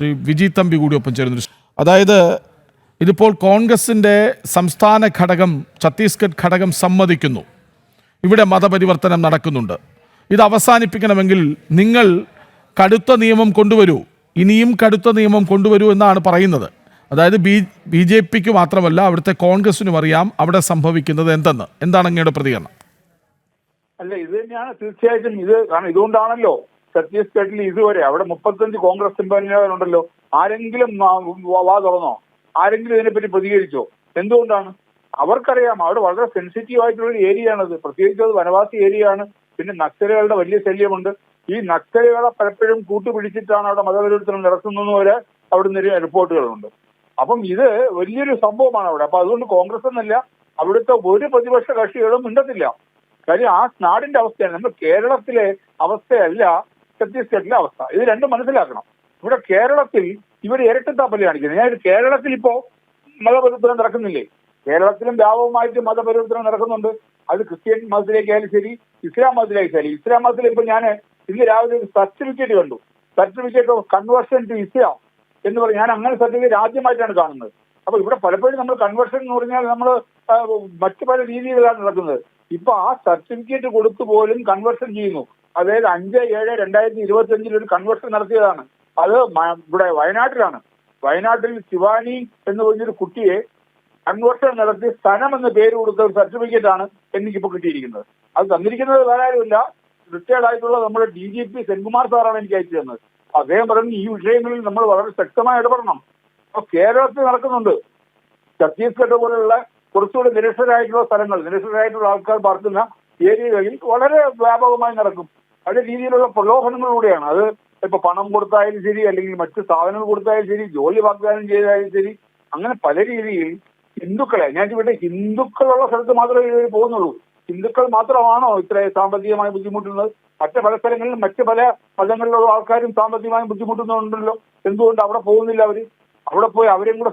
ശ്രീ വിജി തമ്പി കൂടി ഒപ്പം ചേരുന്നു അതായത് ഇതിപ്പോൾ കോൺഗ്രസിന്റെ സംസ്ഥാന ഘടകം ഛത്തീസ്ഗഡ് ഘടകം സമ്മതിക്കുന്നു. ഇവിടെ മതപരിവർത്തനം നടക്കുന്നുണ്ട്. ഇത് അവസാനിപ്പിക്കണമെങ്കിൽ നിങ്ങൾ കടുത്ത നിയമം കൊണ്ടുവരൂ. ഇനിയും കടുത്ത നിയമം കൊണ്ടുവരൂ എന്നാണ് പറയുന്നത്. അതായത് ബി ബി ജെ പിക്ക് മാത്രമല്ല അവിടുത്തെ കോൺഗ്രസിനും അറിയാം അവിടെ സംഭവിക്കുന്നത് എന്തെന്ന്. എന്താണ് അങ്ങയുടെ പ്രതികരണം? അല്ല ഇത് തന്നെയാണ് തീർച്ചയായിട്ടും ഇത് കാരണം ഇതുകൊണ്ടാണല്ലോ ഛത്തീസ്ഗഡിൽ ഇതുവരെ അവിടെ മുപ്പത്തഞ്ച് കോൺഗ്രസ് എംപന്മാരുണ്ടല്ലോ ആരെങ്കിലും വാ- തുറന്നോ? ആരെങ്കിലും ഇതിനെപ്പറ്റി പ്രതികരിച്ചോ? എന്തുകൊണ്ടാണ്? അവർക്കറിയാം അവിടെ വളരെ സെൻസിറ്റീവ് ആയിട്ടുള്ള ഒരു ഏരിയ ആണത് പ്രത്യേകിച്ച് അത് വനവാസി ഏരിയ ആണ് പിന്നെ നക്സലുകളുടെ വലിയ ശല്യമുണ്ട്. ഈ നക്സലുകളെ പലപ്പോഴും കൂട്ടുപിടിച്ചിട്ടാണ് അവിടെ മതപരിവർത്തനം നടത്തുന്നതെന്ന് വരെ അവിടുന്ന് റിപ്പോർട്ടുകളുണ്ട്. അപ്പം ഇത് വലിയൊരു സംഭവമാണ് അവിടെ. അപ്പൊ അതുകൊണ്ട് കോൺഗ്രസ് എന്നല്ല അവിടുത്തെ ഒരു പ്രതിപക്ഷ കക്ഷികളും മിണ്ടത്തില്ല. കാര്യം ആ നാടിന്റെ അവസ്ഥയാണ്. നമ്മൾ കേരളത്തിലെ അവസ്ഥയല്ല ഛത്തീസ്ഗഡിലെ അവസ്ഥ. ഇത് രണ്ടും മനസ്സിലാക്കണം. ഇവിടെ കേരളത്തിൽ ഇവർ ഇരട്ടത്താപ്പൽ കാണിക്കുന്നത് ഞാൻ കേരളത്തിൽ ഇപ്പോ മതപരിവർത്തനം നടക്കുന്നില്ലേ? കേരളത്തിലും വ്യാപകമായിട്ട് മതപരിവർത്തനം നടക്കുന്നുണ്ട്. അത് ക്രിസ്ത്യൻ മതത്തിലേക്കായാലും ശരി ഇസ്ലാം മതത്തിലേക്ക് ശരി. ഇസ്ലാം മതത്തിൽ ഇപ്പൊ ഞാൻ ഇന്ന് രാവിലെ ഒരു സർട്ടിഫിക്കറ്റ് കണ്ടു. Certificate of conversion to Islam എന്ന് പറഞ്ഞ് ഞാൻ അങ്ങനെ സർട്ടിഫിക്കറ്റ് ആദ്യമായിട്ടാണ് കാണുന്നത്. അപ്പൊ ഇവിടെ പലപ്പോഴും നമ്മൾ കൺവേർഷൻ എന്ന് പറഞ്ഞാൽ നമ്മൾ മറ്റു പല രീതിയിലാണ് നടക്കുന്നത്. ഇപ്പൊ ആ സർട്ടിഫിക്കറ്റ് കൊടുത്തു പോലും കൺവേർഷൻ ചെയ്യുന്നു. അതായത് അഞ്ച് ഏഴ് രണ്ടായിരത്തി ഇരുപത്തി അഞ്ചിൽ ഒരു കൺവേർഷൻ നടത്തിയതാണ്. അത് ഇവിടെ വയനാട്ടിലാണ്. വയനാട്ടിൽ ശിവാനി എന്ന് പറഞ്ഞൊരു കുട്ടിയെ കൺവേർഷൻ നടത്തി സ്ഥലം എന്ന പേര് കൊടുത്ത ഒരു സർട്ടിഫിക്കറ്റ് ആണ് എനിക്കിപ്പോ കിട്ടിയിരിക്കുന്നത്. അത് തന്നിരിക്കുന്നത് വേറെ ആരുമില്ല. റിട്ടയർഡ് ആയിട്ടുള്ള നമ്മുടെ ഡി ജി പി സെൻകുമാർ സാറാണ് എനിക്ക് അയച്ചു തന്നത്. അദ്ദേഹം പറഞ്ഞു ഈ വിഷയങ്ങളിൽ നമ്മൾ വളരെ ശക്തമായി ഇടപെടണം. അപ്പൊ കേരളത്തിൽ നടക്കുന്നുണ്ട്. ഛത്തീസ്ഗഡ് പോലുള്ള കുറച്ചുകൂടി നിരക്ഷരായിട്ടുള്ള സ്ഥലങ്ങൾ നിരക്ഷരായിട്ടുള്ള ആൾക്കാർ പാർക്കുന്ന ഏരിയകളിൽ വളരെ വ്യാപകമായി നടക്കും. പല രീതിയിലുള്ള പ്രലോഭനങ്ങളിലൂടെയാണ്. അത് ഇപ്പൊ പണം കൊടുത്തായാലും ശരി അല്ലെങ്കിൽ മറ്റു സാധനങ്ങൾ കൊടുത്തായാലും ശരി ജോലി വാഗ്ദാനം ചെയ്തായാലും ശരി അങ്ങനെ പല രീതിയിൽ ഹിന്ദുക്കളെ ഞാൻ ഇവിടെ ഹിന്ദുക്കളുള്ള സ്ഥലത്ത് മാത്രമേ ഇവർ പോകുന്നുള്ളൂ. ഹിന്ദുക്കൾ മാത്രമാണോ ഇത്ര സാമ്പത്തികമായി ബുദ്ധിമുട്ടുന്നത്? മറ്റ് പല സ്ഥലങ്ങളിലും മറ്റ് പല മതങ്ങളിലുള്ള ആൾക്കാരും സാമ്പത്തികമായി ബുദ്ധിമുട്ടുന്നുണ്ടല്ലോ. എന്തുകൊണ്ട് അവിടെ പോകുന്നില്ല അവർ? അവിടെ പോയി അവരെയും കൂടെ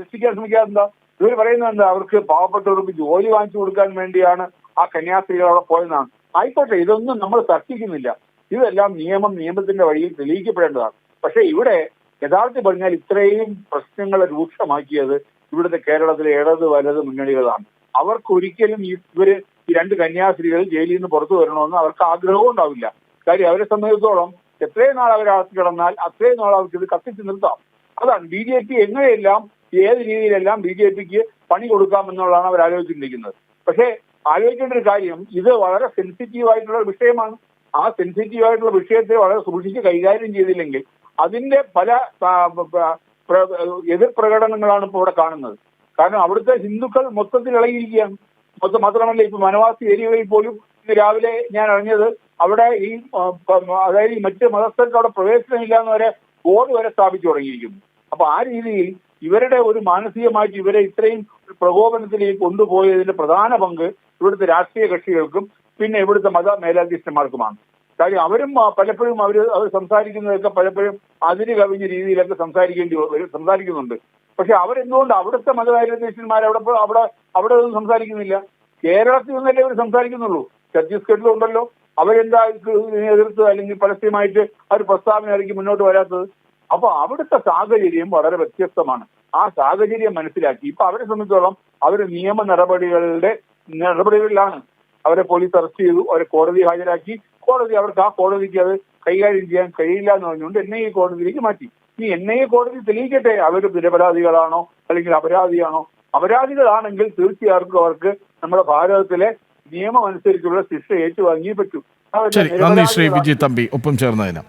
രക്ഷിക്കാൻ ശ്രമിക്കാതെ എന്താ? ഇവർ പറയുന്നത് എന്താ? അവർക്ക് പാവപ്പെട്ടവർക്ക് ജോലി വാങ്ങിച്ചു കൊടുക്കാൻ വേണ്ടിയാണ് ആ കന്യാസ്ത്രീകൾ അവിടെ പോയതെന്നാണ്. ആയിക്കോട്ടെ ഇതൊന്നും നമ്മൾ തർക്കിക്കുന്നില്ല. ഇതെല്ലാം നിയമം നിയമത്തിന്റെ വഴിയിൽ തെളിയിക്കപ്പെടേണ്ടതാണ്. പക്ഷേ ഇവിടെ യഥാർത്ഥത്തിൽ പറഞ്ഞാൽ ഇത്രയും പ്രശ്നങ്ങൾ രൂക്ഷമാക്കിയത് ഇവിടുത്തെ കേരളത്തിലെ ഇടത് വലത് മുന്നണികളാണ്. അവർക്ക് ഒരിക്കലും ഇവർ ഈ രണ്ട് കന്യാസ്ത്രീകൾ ജയിലിൽ നിന്ന് പുറത്തു വരണമെന്ന് അവർക്ക് ആഗ്രഹവും ഉണ്ടാവില്ല. കാര്യം അവരെ സംബന്ധിച്ചിടത്തോളം എത്രയും നാൾ അവർ അകത്ത് കിടന്നാൽ അത്രയും നാൾ അവർക്ക് ഇത് കത്തിച്ച് നിർത്താം. അതാണ് ബി ജെ പി എങ്ങനെയെല്ലാം ഏത് രീതിയിലെല്ലാം ബി ജെ പിക്ക് പണി കൊടുക്കാം എന്നുള്ളതാണ് അവർ ആലോചിച്ചിരിക്കുന്നത് പക്ഷേ ആലോചിക്കേണ്ട ഒരു കാര്യം ഇത് വളരെ സെൻസിറ്റീവ് ആയിട്ടുള്ള വിഷയമാണ്. ആ സെൻസിറ്റീവ് ആയിട്ടുള്ള വിഷയത്തെ വളരെ സൂക്ഷിച്ച് കൈകാര്യം ചെയ്തില്ലെങ്കിൽ അതിന്റെ പല എതിർ പ്രകടനങ്ങളാണ് ഇപ്പോൾ ഇവിടെ കാണുന്നത്. കാരണം അവിടുത്തെ ഹിന്ദുക്കൾ മൊത്തത്തിൽ ഇളകിയിരിക്കുകയാണ്. മൊത്തം മാത്രമല്ല ഇപ്പൊ വനവാസി ഏരിയകളിൽ പോലും ഇന്ന് രാവിലെ ഞാൻ അറിഞ്ഞത് അവിടെ ഈ അതായത് ഈ മറ്റ് മതസ്ഥർക്ക് അവിടെ പ്രവേശനമില്ല എന്ന് വരെ ബോർഡ് വരെ സ്ഥാപിച്ചു തുടങ്ങിയിരിക്കുന്നു. അപ്പൊ ആ രീതിയിൽ ഇവരുടെ ഒരു മാനസികമായിട്ട് ഇവരെ ഇത്രയും പ്രകോപനത്തിലേക്ക് കൊണ്ടുപോയതിന്റെ പ്രധാന പങ്ക് ഇവിടുത്തെ രാഷ്ട്രീയ കക്ഷികൾക്കും പിന്നെ ഇവിടുത്തെ മത മേലാധ്യക്ഷന്മാർക്കുമാണ് കാര്യം അവരും പലപ്പോഴും അവർ സംസാരിക്കുന്നതൊക്കെ പലപ്പോഴും അതിര് കവിഞ്ഞ രീതിയിലൊക്കെ സംസാരിക്കേണ്ടി സംസാരിക്കുന്നുണ്ട്. പക്ഷെ അവരെന്തുകൊണ്ട് അവിടുത്തെ മതകാര്യാധ്യക്ഷന്മാർ അവിടെ അവിടെ അവിടെ ഒന്നും സംസാരിക്കുന്നില്ല? കേരളത്തിൽ നിന്നല്ലേ അവർ സംസാരിക്കുന്നുള്ളൂ. ഛത്തീസ്ഗഡിലും ഉണ്ടല്ലോ അവരെന്താ എതിർത്ത് അല്ലെങ്കിൽ പരസ്യമായിട്ട് അവർ പ്രസ്താവന ഇറക്കി മുന്നോട്ട് വരാത്തത്. അപ്പൊ അവിടുത്തെ സാഹചര്യം വളരെ വ്യത്യസ്തമാണ്. ആ സാഹചര്യം മനസ്സിലാക്കി. ഇപ്പൊ അവരെ സംബന്ധിച്ചോളം അവർ നിയമ നടപടികളുടെ നടപടികളിലാണ്. അവരെ പോലീസ് അറസ്റ്റ് ചെയ്തു അവരെ കോടതി ഹാജരാക്കി. കോടതി അവർക്ക് ആ കോടതിക്ക് അത് കൈകാര്യം ചെയ്യാൻ കഴിയില്ല എന്ന് പറഞ്ഞുകൊണ്ട് എൻ ഐ എ കോടതിയിലേക്ക് മാറ്റി. ഈ എൻ ഐ എ കോടതി തെളിയിക്കട്ടെ അവർ നിരപരാധികളാണോ അല്ലെങ്കിൽ അപരാധിയാണോ? അപരാധികളാണെങ്കിൽ തീർച്ചയായും അവർക്ക് നമ്മുടെ ഭാരതത്തിലെ നിയമം അനുസരിച്ചുള്ള ശിക്ഷ ഏറ്റുവാങ്ങിയേ പറ്റൂ. ശരി നന്ദി ശ്രീ വിജയ് വിജി തമ്പി. ഒപ്പം ചേർന്നതിന്.